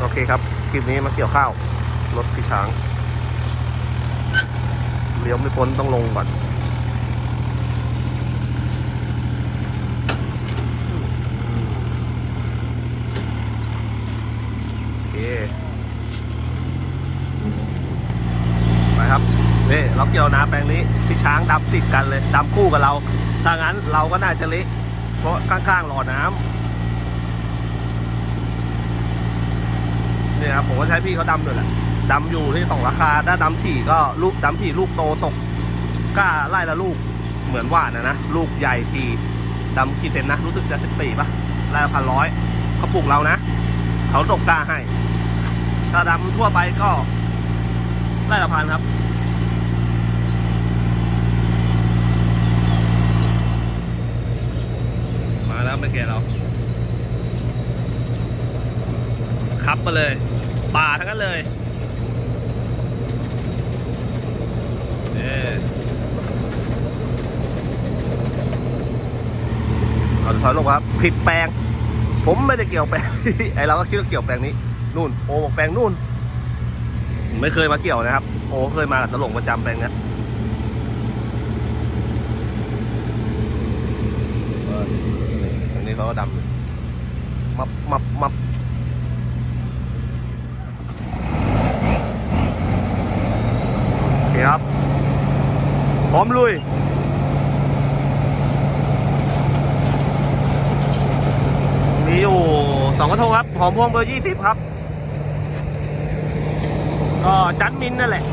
โอเคครับ คลิปนี้มาเกี่ยวข้าว รถพี่ช้างเลี้ยวไม่พ้นต้องลงก่อนโอเคไปครับนี่เราเกี่ยวนาแปลงนี้ พี่ช้างดำติดกันเลยดำคู่กับเรา ถ้างั้นเราก็น่าจะเละเพราะข้างๆหล่อน้ำ เนี่ยครับผมก็ใช้พี่เขาดำด้วยแหละดำอยู่ที่สองราคา ถ้าดำถี่ก็ลูกดำถี่ลูกโตตกกล้าไล่ละลูกเหมือนว่านนะนะลูกใหญ่ทีดำกี่เซนนะ รู้สึกจะสิบสี่ป่ะไล่ละพันร้อยเขาปลูกเรานะเขาตกกล้าให้ ถ้าดำทั่วไปก็ไล่ละพันครับมาแล้วไม่แกเรา ขับมาเลย ป่าทั้งนั้นเลยเอาถอยลงครับ ผิดแปลง ผมไม่ได้เกี่ยวแปลง ไอเราก็คิดว่าเกี่ยวแปลงนี้ นู่น โอบอกแปลงนู่น ไม่เคยมาเกี่ยวนะครับ โอเคยมากับตลงประจำแปลงนี้ยเอออันนี้เขาก็ดำมับมับมับ คครับพร้อมลุยมีอยู่สองกระทงครับหอมพวงเบอร์ยี่สิบครับ ก็จัดมินนั่นแหละ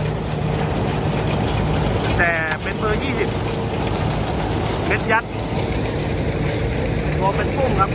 แต่เป็นเบอร์ยี่สิบเม็ดยัดตัวเป็นปุ้งครับ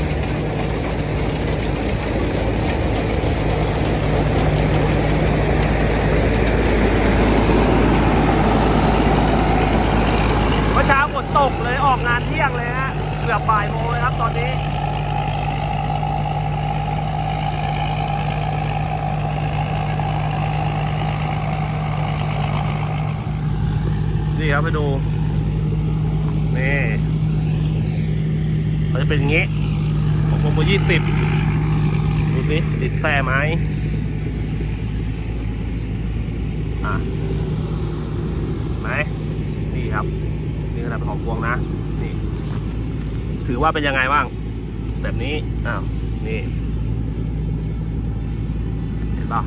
20 ดูสิติดแท้ไหมอะไหมนี่ครับ นี่ขนาดของพวงนะ นี่ ถือว่าเป็นยังไงบ้าง แบบนี้ อ้าว นี่ เห็นป่ะ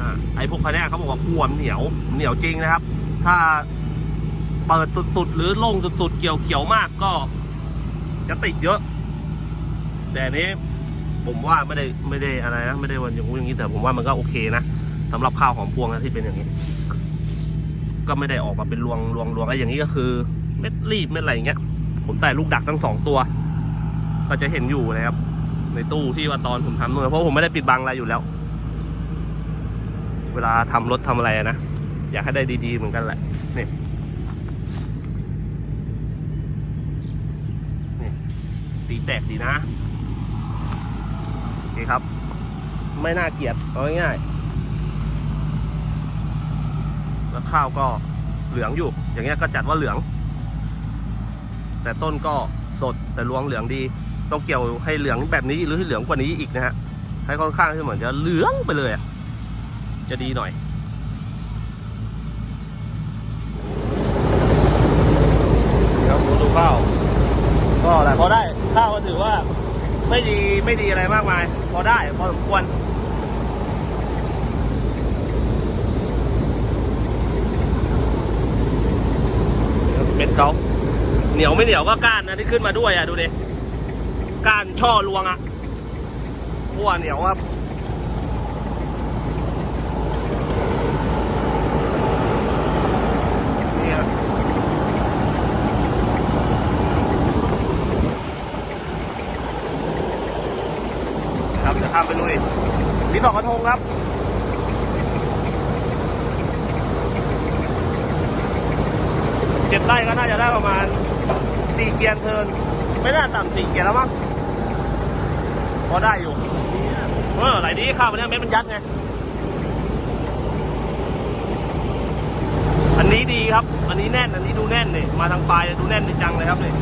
อะไอ้พวกคันนี้เขาบอกว่าขวมเหนียว เหนียวจริงนะครับ ถ้าเปิดสุดๆ หรือโล่งสุดๆ เกี่ยวเกี่ยวมากก็จะติดเยอะ แต่อันนี้ผมว่าไม่ได้ไม่ได้อะไรนะไม่ได้วันอย่างงู้อย่างนี้แต่ผมว่ามันก็โอเคนะสำหรับข้าวหอมพวงนะที่เป็นอย่างนี้ ก็ไม่ได้ออกมาเป็นรวงรวงรวงอะไอ้อย่างนี้ก็คือ เม็ดรีบเม็ดอะไรอย่างเงี้ย ผมใส่ลูกดักทั้งสองตัว ก็จะเห็นอยู่นะครับ ในตู้ที่ว่าตอนผมทำนู่นเพราะผมไม่ได้ปิดบังอะไรอยู่แล้ว เวลาทำรถทำอะไรนะอยากให้ได้ดีๆเหมือนกันแหละนี่นี่ตีแตกดีนะ โอเครับ ไม่น่าเกลียดเอาง่ายๆแล้วข้าวก็เหลืองอยู่ อย่างเงี้ยก็จัดว่าเหลือง แต่ต้นก็สดแต่รวงเหลืองดี ต้องเกี่ยวให้เหลืองแบบนี้หรือให้เหลืองกว่านี้อีกนะฮะให้ค่อนข้างที่เหมือนจะเหลืองไปเลยอะจะดีหน่อย ครับดูข้าว ก็แหละพอได้ ข้าวก็ถือว่า ไม่ดีไม่ดีอะไรมากมาย พอได้พอสมควรเม็ดเขาเหนียวไม่เหนียวก็ก้านนะที่ขึ้นมาด้วยอะดูดิก้านช่อรวงอะพัวเหนียวครับ เจ็ดไร่ก็น่าจะได้ประมาณสี่เกียร์เทินไม่น่าต่ำสี่เกียร์แล้วมั้งพอได้อยู่เออไหลดีข้าวมันเนี้ยเม็ดมันยัดไงอันนี้ดีครับ อันนี้แน่น อันนี้ดูแน่นเลยมาทางปลายดูแน่นจังเลยครับเนี่ย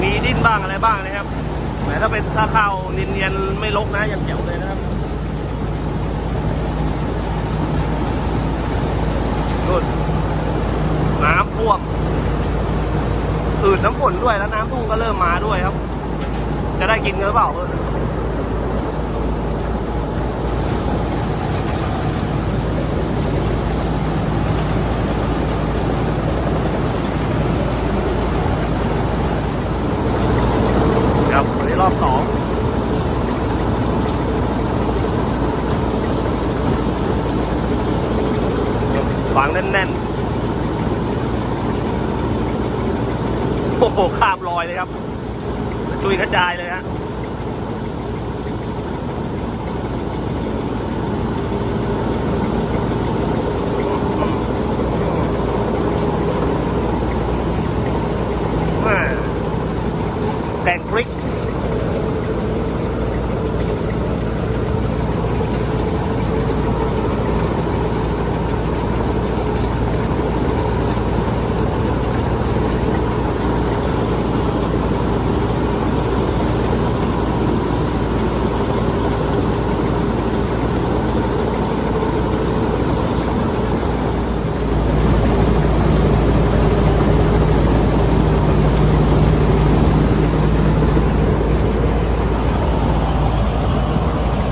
มีดิ้นบ้างอะไรบ้างนะฮะ ถ้าเป็นถ้าข้าวเนียนๆไม่ลกนะยังเจ๋วเลยนะครับนู่นน้ำท่วมอืดน้ำฝนด้วยแล้วน้ำทุ่งก็เริ่มมาด้วยครับ จะได้กินกันหรือเปล่าเออครับวันนี้รอบสองฝังแน่นๆ โอ้โหข้ามรอยเลยครับจุยกระจายเลยฮะ แม่แต่งพริก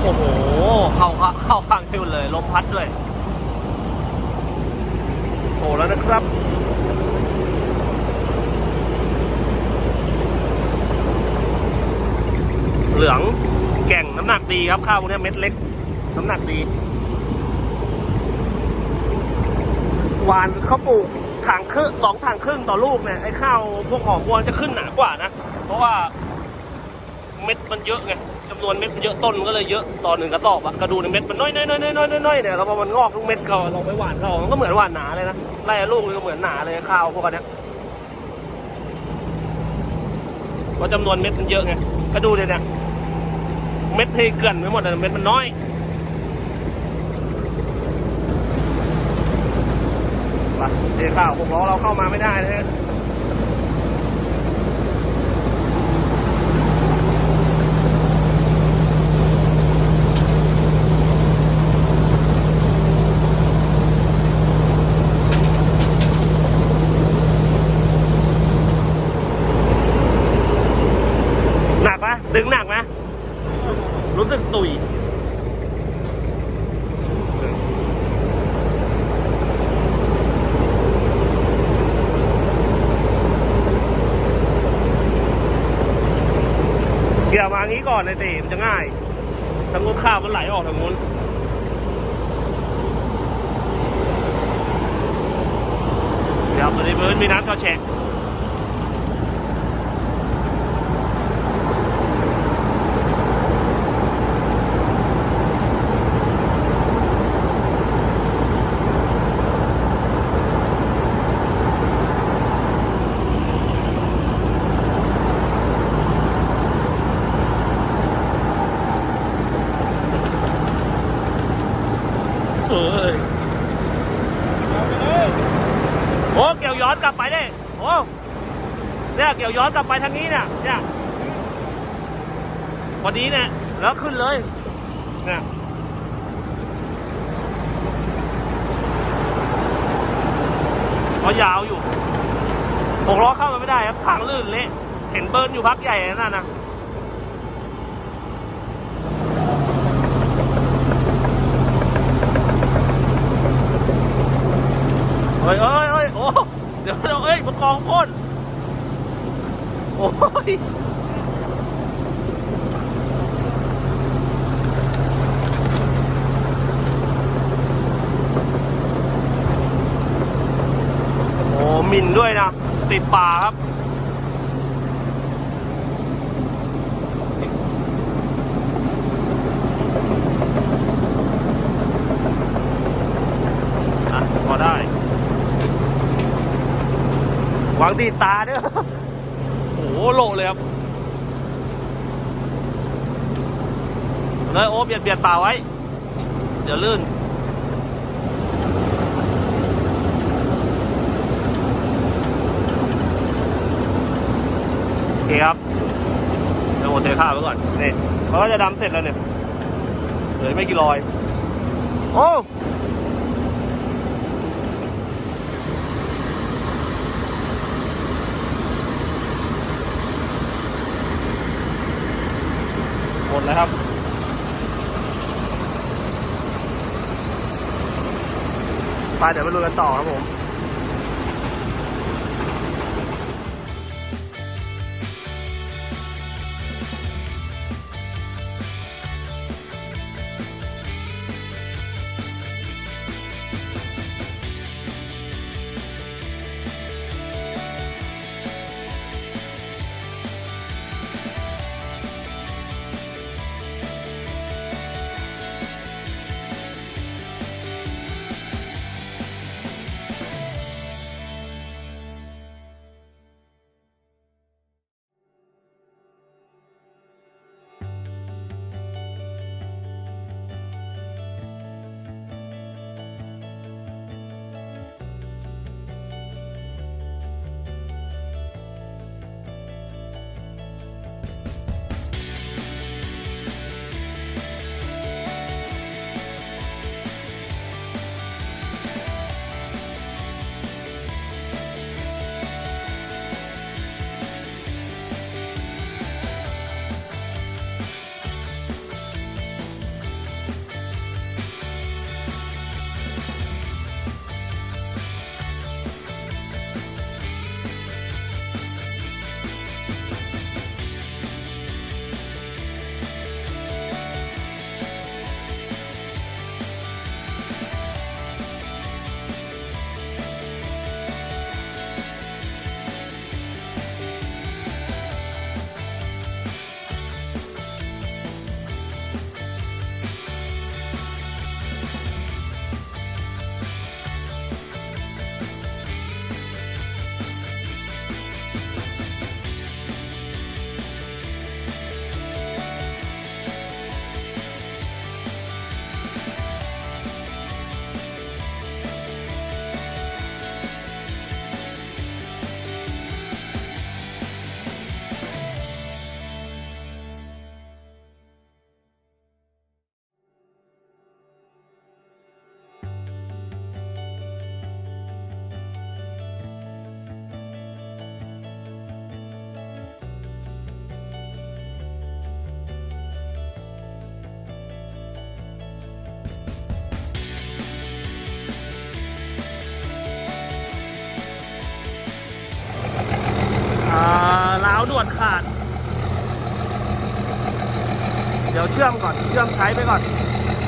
โอ้โห เข้าเข้าเข้าข้างทิวเลย ลมพัดด้วย โอ้แล้วนะครับ เหลืองแก่งน้ำหนักดี ครับข้าวพวกนี้เม็ดเล็ก น้ำหนักดีหวานเขาปลูกถังครึ่งสองถังครึ่งต่อลูกเนี่ยไอ้ข้าวพวกหอมบัวจะขึ้นหนากว่านะ เพราะว่าเม็ดมันเยอะไงจำนวนเม็ดมันเยอะต้นมันก็เลยเยอะต่อหนึ่งกระสอบอะกระดูกในเม็ดมันน้อยน้อยน้อยน้อยน้อยน้อยเนี่ยแล้วพอมันงอกทุกเม็ดก็ลองไปหวานเขามันก็เหมือนหวานหนาเลยนะไล่ลูกมันก็เหมือนหนาเลยข้าวพวกนี้เพราะจำนวนเม็ดมันเยอะไงก็ดูเลยเนี่ย เม็ดที่เกลื่อนไปหมดเลยเม็ดมันน้อย ไปเทข้าวหกล้อเราเข้ามาไม่ได้นะฮะ หนักไหมดึงหนักไหมรู้สึกตุยเกี่ยว มางี้ก่อนเลยตีมันจะง่ายทางนู้นข้าวมันไหลออกทางนู้นเดี๋ยวตัวนี้พื้นมีน้ำเข้าแฉะ เอ้ยโอ้เกี่ยวย้อนกลับไปได้โอ้ เนี่ยเกี่ยวย้อนกลับไปทางนี้เนี่ยเนี่ยพอดีเนี่ยแล้วขึ้นเลยเนี่ยเขายาวอยู่หกล้อเข้ามาไม่ได้ครับทางลื่นเละเห็นเบิร์นอยู่พักใหญ่นั่นนะเฮ้ยเอ้ยเอ้ยโอ้เดี๋ยวเดี๋ยวเอ้ยมากองพ่น โอ้ยโอ้มินด้วยนะ ติดป่าครับอะพอได้ หวังดีดตาด้วยโอ้ โหลเลยครับเลยโอ้เบียดเบียดป่าไว้ เดี๋ยวลื่น โอเคครับเดี๋ยวเทค่าไว้ก่อนนี่เขาก็จะดำเสร็จแล้วเนี่ย เหลือไม่กี่รอย โอ้ นะครับไปเดี๋ยวไปลุยกันต่อครับผมาวด่วนขาด เดี๋ยวเชื่อมก่อนเชื่อมใช้ไปก่อน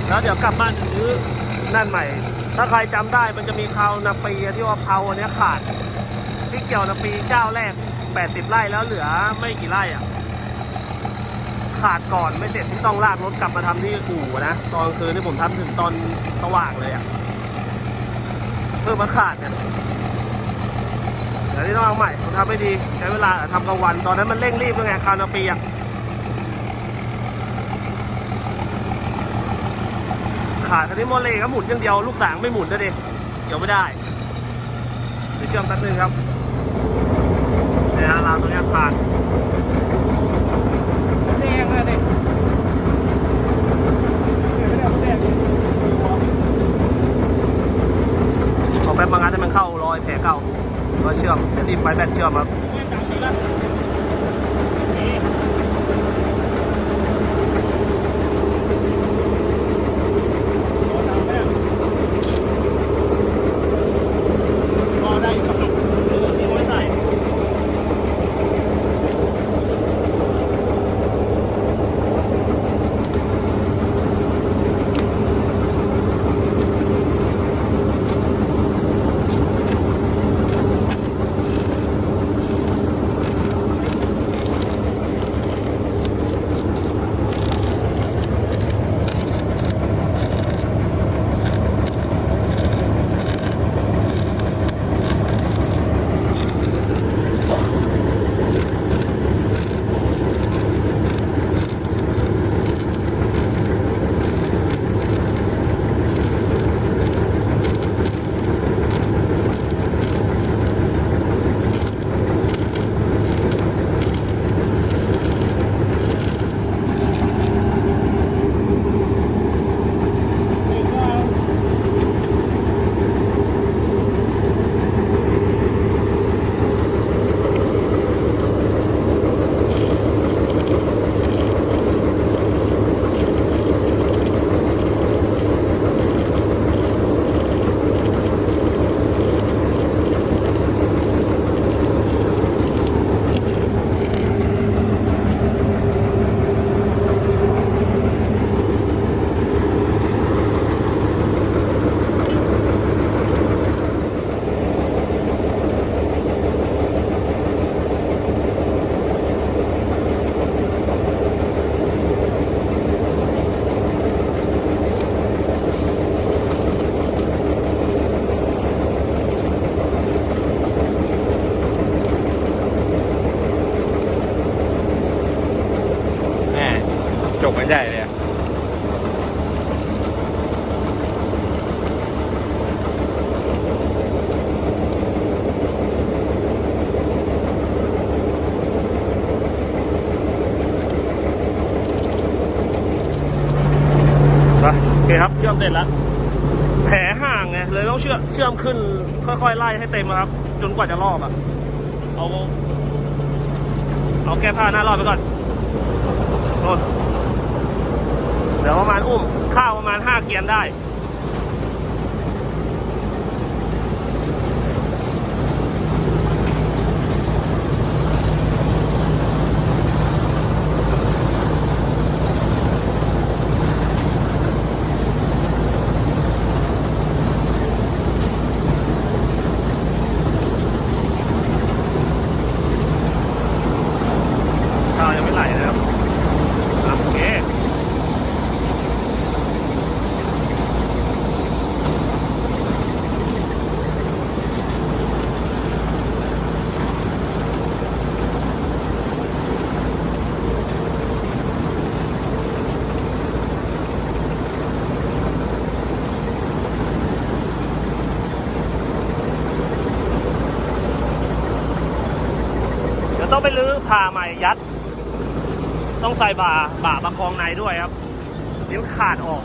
แล้วเดี๋ยวกลับบ้านซื้อนั่นใหม่ ถ้าใครจำได้มันจะมีคราวนาปีที่ว่าเพราอันนี้ขาด ที่เกี่ยวนาปีเจ้าแรก 80 ไร่แล้วเหลือไม่กี่ไร่อะ ขาดก่อนไม่เสร็จที่ต้องลากรถกลับมาทำที่อู่นะ ตอนคืนที่ผมทำถึงตอนสว่างเลยอะเพิ่งมาขาดเนี่ย แต่นี้ต้องเอาใหม่ผมทำไม่ดีใช้เวลาทำกลางวัน ตอนนั้นมันเร่งรีบด้วยไงครานาปีอะขาดคันนี้โมเลก็หมุนอย่างเดียวลูกสางไม่หมุนด้วยดิเดี๋ยวไม่ได้เดี๋ยวเชื่อมแป๊บนึงครับเนี่ยราวตรงนี้ขาดงเลยดิไม่ได้แดงดิ ขอแป๊บบางอันให้มันเข้ารอยแผลเก่าก็เชื่อม เดี๋ยวที่ จนกว่าจะรอบอะเอาเอาแก้ผ้าหน้ารอบไปก่อนโน่นเดี๋ยวประมาณอุ้มข้าวประมาณห้าเกียนได้ ข้าวยังไม่ไหลนะครับอะโอเค เดี๋ยว ต้องไปลื้อผ่าใหม่ยัด ต้องใส่บ่าบ่าประคองในด้วยครับเดี๋ยวขาดออก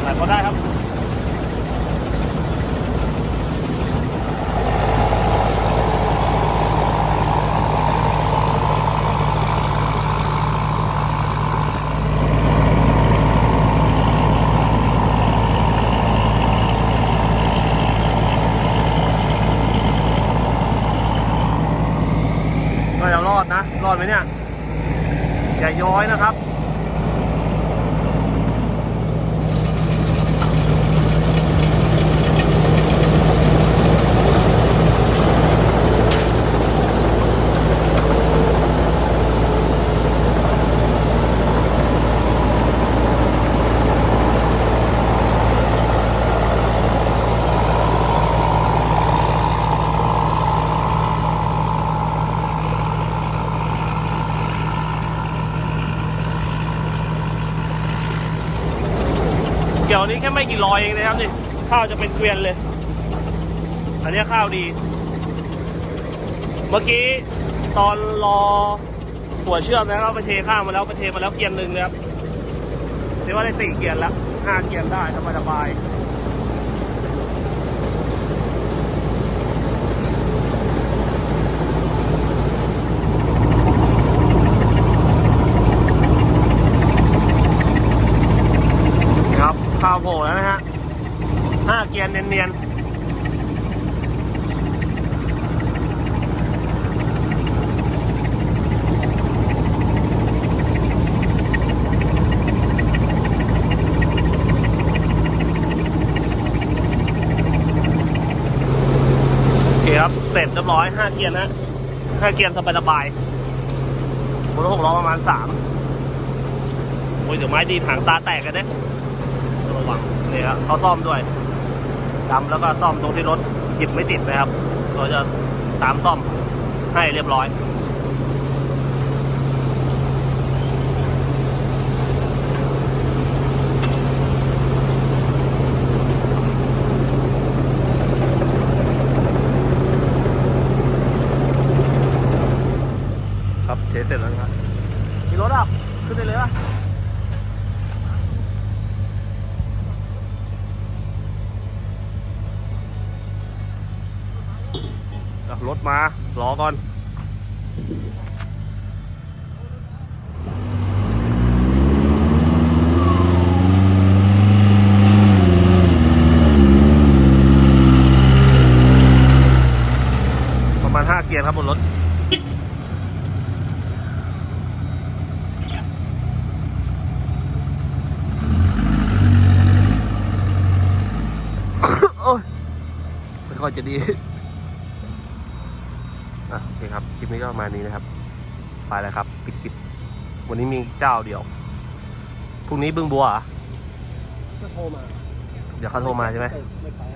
ใส่พอได้ครับ ก็จะรอดนะ รอดไหมเนี่ย อย่าย้อยนะครับ เกี่ยวนี้แค่ไม่กี่ร้อยเองนะครับนี่ข้าวจะเป็นเกวียนเลย อันนี้ข้าวดี เมื่อกี้ตอนรอตัวเชื่อมนะครับไปเทข้าวมาแล้วไปเทมาแล้วเกียนหนึ่งนะครับเรียกว่าได้สี่เกียนแล้วห้าเกียนได้สบายสบายครับข้าวโผล่แล้วนะฮะห้าียนเนียนๆโอเคครับ เสร็จเรียบร้อยห้าเกียร์นะห้าเกียร์สบายสบายๆบนรถหกล้อประมาณสามโอ้ยเดี๋ยวไม้ดีถังตาแตกกันเนะระวังเนี่ยครับเขาซ่อมด้วย ดำแล้วก็ซ่อมตรงที่รถหยิบไม่ติดนะครับ เราจะตามซ่อมให้เรียบร้อย ครับเทสเสร็จแล้วนะครับมีรถอะ ขึ้นได้เลยป่ะอะรถมา รอก่อน ประมาณ 5 เกียร์ ครับบนรถโอ้ยไม่ค่อยจะดีอะโอเคครับ คลิปนี้ก็ประมาณนี้นะครับ ไปแล้วครับ ปิดคลิป วันนี้มีเจ้าเดียว พรุ่งนี้บึงบัวเหรอ ก็โทรมาโทรเดี๋ยวเขาโทรมาใช่ไหม ไม่ไปครับโอเค